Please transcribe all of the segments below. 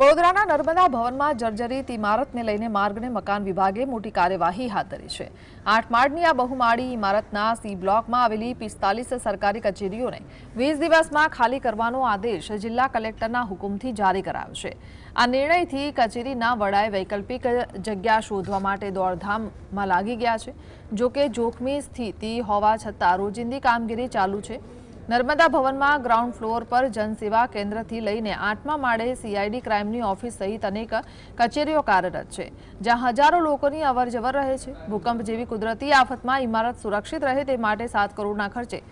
વડોદરાના નર્મદા ભવનમાં જર્જરિત ઇમારતને લઈને માર્ગને મકાન વિભાગે મોટી કાર્યવાહી હાથ ધરી છે. આઠ માળની આ બહુમાળી ઇમારતના સી બ્લોકમાં આવેલી પિસ્તાલીસ સરકારી કચેરીઓને વીસ દિવસમાં ખાલી કરવાનો આદેશ જિલ્લા કલેક્ટરના હુકુમથી જારી કરાયો છે. આ નિર્ણયથી કચેરીના વડાએ વૈકલ્પિક જગ્યા શોધવા માટે દોડધામમાં લાગી ગયા છે. જોકે જોખમી સ્થિતિ હોવા છતાં રોજિંદી કામગીરી ચાલુ છે. નર્મદા ભવનમાં ગ્રાઉન્ડ ફ્લોર પર જનસેવા કેન્દ્રથી લઈને આઠમા માળે સીઆઈડી ક્રાઇમની ઓફિસ સહિત અનેક કચેરીઓ કાર્યરત છે, જ્યાં હજારો લોકોની અવરજવર રહે છે. ભૂકંપ જેવી કુદરતી આફતમાં ઇમારત સુરક્ષિત રહે તે માટે સાત કરોડના ખર્ચે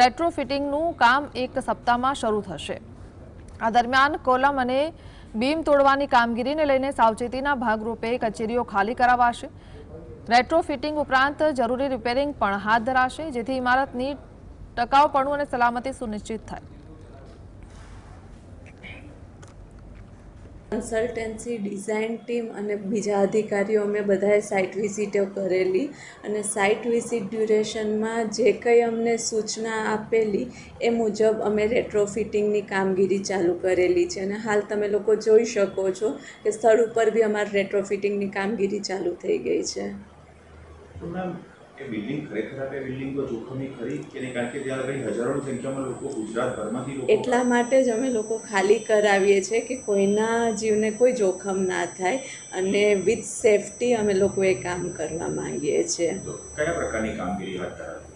રેટ્રોફિટિંગનું કામ એક સપ્તાહમાં શરૂ થશે. આ દરમિયાન કોલમ અને બીમ તોડવાની કામગીરીને લઈને સાવચેતીના ભાગરૂપે કચેરીઓ ખાલી કરાવાશે. રેટ્રોફિટિંગ ઉપરાંત જરૂરી રિપેરિંગ પણ હાથ ધરાશે, જેથી ઇમારતની ટકાઉપણું અને સલામતી સુનિશ્ચિત થાય. કન્સલ્ટન્સી ડિઝાઇન ટીમ અને બીજા અધિકારીઓ અમે બધાએ સાઇટ વિઝિટો કરેલી અને સાઇટ વિઝિટ ડ્યુરેશનમાં જે કંઈ અમને સૂચના આપેલી એ મુજબ અમે રેટ્રોફિટિંગની કામગીરી ચાલુ કરેલી છે અને હાલ તમે લોકો જોઈ શકો છો કે સ્થળ ઉપર બી અમારી રેટ્રોફિટિંગની કામગીરી ચાલુ થઈ ગઈ છે. એ બિલ્ડિંગ ખરેખર આપણે બિલ્ડિંગ તો જોખમી ખરી કે નહીં? કારણ કે ત્યાં આગળ હજારોની સંખ્યામાં લોકો ગુજરાતભરમાંથી લોકો એટલા માટે જ અમે લોકો ખાલી કરાવીએ છીએ કે કોઈના જીવને કોઈ જોખમ ના થાય અને વિથ સેફટી અમે લોકો એ કામ કરવા માંગીએ છીએ. કયા પ્રકારની કામગીરી હાથ ધરાવી?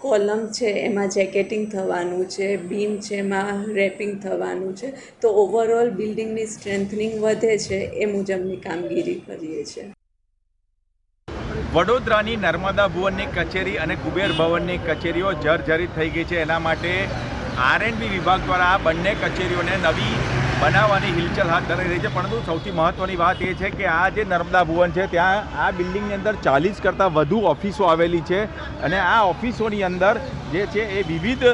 કોલમ છે એમાં જેકેટિંગ થવાનું છે બીમ છે એમાં રેપિંગ થવાનું છે. તો ઓવરઓલ બિલ્ડિંગની સ્ટ્રેન્થનિંગ વધે છે એ મુજબની કામગીરી કરીએ છીએ. વડોદરાની નર્મદા ભુવનની કચેરી અને કુબેર ભવનની કચેરીઓ જર્જરિત થઈ ગઈ છે. એના માટે આરએનબી વિભાગ દ્વારા આ બંને કચેરીઓને નવી બનાવવાની હિલચલ હાથ ધરી રહી છે. પરંતુ સૌથી મહત્ત્વની વાત એ છે કે આ જે નર્મદા ભુવન છે, ત્યાં આ બિલ્ડિંગની અંદર ચાલીસ કરતાં વધુ ઓફિસો આવેલી છે અને આ ઓફિસોની અંદર જે છે એ વિવિધ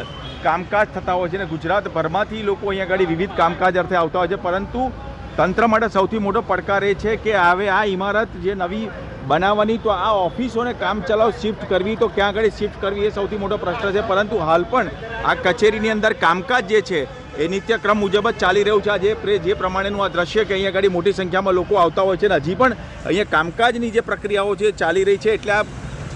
કામકાજ થતા હોય છે અને ગુજરાતભરમાંથી લોકો અહીંયા આગળ વિવિધ કામકાજ અર્થે આવતા હોય છે. પરંતુ તંત્ર માટે સૌથી મોટો પડકાર એ છે કે હવે આ ઇમારત જે નવી બનાવવાની, તો આ ઓફિસોને કામ ચલાવ શિફ્ટ કરવી, તો ક્યાં આગળ શિફ્ટ કરવી એ સૌથી મોટો પ્રશ્ન છે. પરંતુ હાલ પણ આ કચેરીની અંદર કામકાજ જે છે, એ નિત્યક્રમ મુજબ જ ચાલી રહ્યું છે. આ જે પ્રે- જે પ્રમાણેનું આ દ્રશ્ય કે અહીંયા આગળ મોટી સંખ્યામાં લોકો આવતા હોય છે ને, હજી પણ અહીંયા કામકાજની જે પ્રક્રિયાઓ છે, ચાલી રહી છે. એટલે આ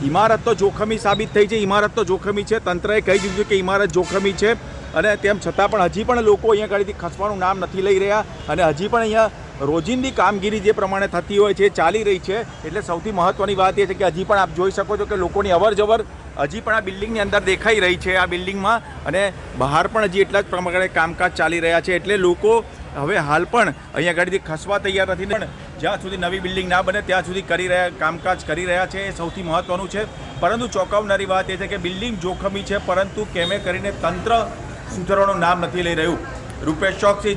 ઇમારત તો જોખમી સાબિત થઈ છે. ઇમારત તો જોખમી છે. તંત્રએ કહી દીધું કે ઇમારત જોખમી છે. અને તેમ છતાં પણ હજી પણ લોકો અહીંયા આગળથી ખસવાનું નામ નથી લઈ રહ્યા. અને હજી પણ અહીંયા રોજિંદી કામગીરી જે પ્રમાણે થતી હોય છે ચાલી રહી છે. એટલે સૌથી મહત્ત્વની વાત એ છે કે હજી પણ આપ જોઈ શકો છો કે લોકોની અવર જવર હજી પણ આ બિલ્ડિંગની અંદર દેખાઈ રહી છે આ બિલ્ડિંગમાં. અને બહાર પણ હજી એટલા જ પ્રમાણે કામકાજ ચાલી રહ્યા છે. એટલે લોકો હવે હાલ પણ અહીંયા આગળથી ખસવા તૈયાર નથી. પણ જ્યાં સુધી નવી બિલ્ડિંગ ના બને, ત્યાં સુધી કરી રહ્યા, કામકાજ કરી રહ્યા છે. એ સૌથી મહત્ત્વનું છે. પરંતુ ચોંકાવનારી વાત એ છે કે બિલ્ડિંગ જોખમી છે, પરંતુ કેમે કરીને તંત્ર સુધારવાનું નામ નથી લઈ રહ્યું. રૂપેશ ચોકસી